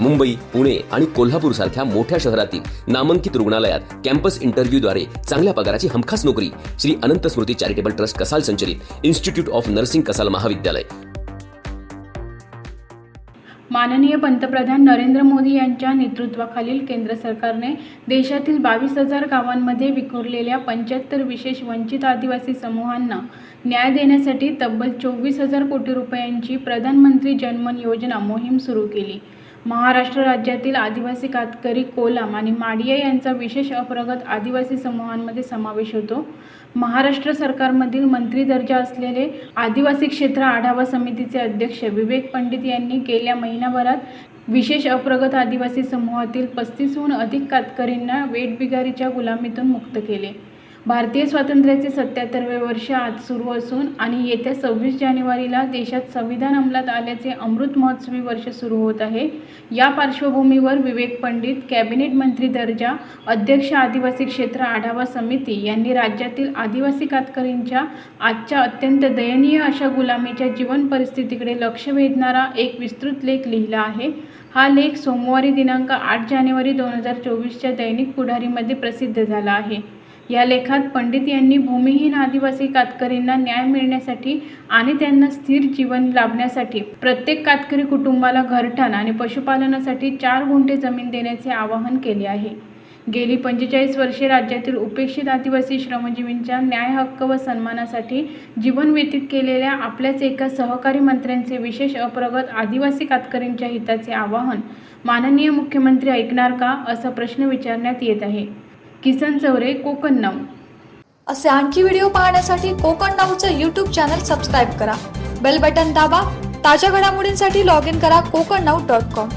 मुंबई पुणे आणि कोल्हापूर सारख्या मोठ्या शहरातील नामांकित रुग्णालयात कॅम्पस इंटरव्ह्यूद्वारे चांगल्या पगाराची हमखास नोकरी. श्री अनंत स्मृती चॅरिटेबल ट्रस्ट कसाल संचलित इन्स्टिट्यूट ऑफ नर्सिंग कसाल महाविद्यालय. माननीय पंतप्रधान नरेंद्र मोदी यांच्या नेतृत्वाखालील केंद्र सरकारने देशातील बावीस हजार गावांमध्ये विखुरलेल्या पंच्याहत्तर विशेष वंचित आदिवासी समूहांना न्याय देण्यासाठी तब्बल चोवीस हजार कोटी रुपयांची प्रधानमंत्री जनमन योजना मोहीम सुरू केली. महाराष्ट्र राज्यातील आदिवासी कातकरी कोलाम आणि माडिया यांचा विशेष अप्रगत आदिवासी समूहांमध्ये समावेश होतो. महाराष्ट्र सरकारमधील मंत्री दर्जा असलेले आदिवासी क्षेत्र आढावा समितीचे अध्यक्ष विवेक पंडित यांनी गेल्या महिनाभरात विशेष अप्रगत आदिवासी समूहातील पस्तीसहून अधिक कातकरींना वेटबिगारीच्या गुलामीतून मुक्त केले. भारतीय स्वातंत्र्याचे सत्याहत्तरवे वर्ष आज सुरू असून आणि येत्या सव्वीस जानेवारीला देशात संविधान अंमलात आल्याचे अमृत महोत्सवी वर्ष सुरू होत आहे. या पार्श्वभूमीवर विवेक पंडित कॅबिनेट मंत्री दर्जा अध्यक्ष आदिवासी क्षेत्र आढावा समिती यांनी राज्यातील आदिवासी कातकरींच्या आजच्या अत्यंत दयनीय अशा गुलामीच्या जीवन परिस्थितीकडे लक्ष वेधणारा एक विस्तृत लेख लिहिला आहे. हा लेख सोमवारी दिनांक आठ जानेवारी दोन हजार चोवीसच्या दैनिक पुढारीमध्ये प्रसिद्ध झाला आहे. या लेखात पंडित यांनी भूमिहीन आदिवासी कातकरींना न्याय मिळण्यासाठी आणि त्यांना स्थिर जीवन लाभण्यासाठी प्रत्येक कातकरी कुटुंबाला घरठाण आणि पशुपालनासाठी चार गुंठे जमीन देण्याचे आवाहन केले आहे. गेली पंचेचाळीस वर्षे राज्यातील उपेक्षित आदिवासी श्रमजीवींच्या न्याय हक्क व सन्मानासाठी जीवन व्यतीत केलेल्या आपल्याच एका सहकारी मंत्र्यांचे विशेष अप्रगत आदिवासी कातकरींच्या हिताचे आवाहन माननीय मुख्यमंत्री ऐकणार का असा प्रश्न विचारण्यात येत आहे. किसन चौरे कोकण नऊ. असे आणखी व्हिडिओ पाहण्यासाठी कोकण नाऊचं यूट्यूब चॅनल सबस्क्राईब करा. बेल बटन दाबा. ताज्या घडामोडींसाठी लॉग इन करा कोकण नऊ डॉट कॉम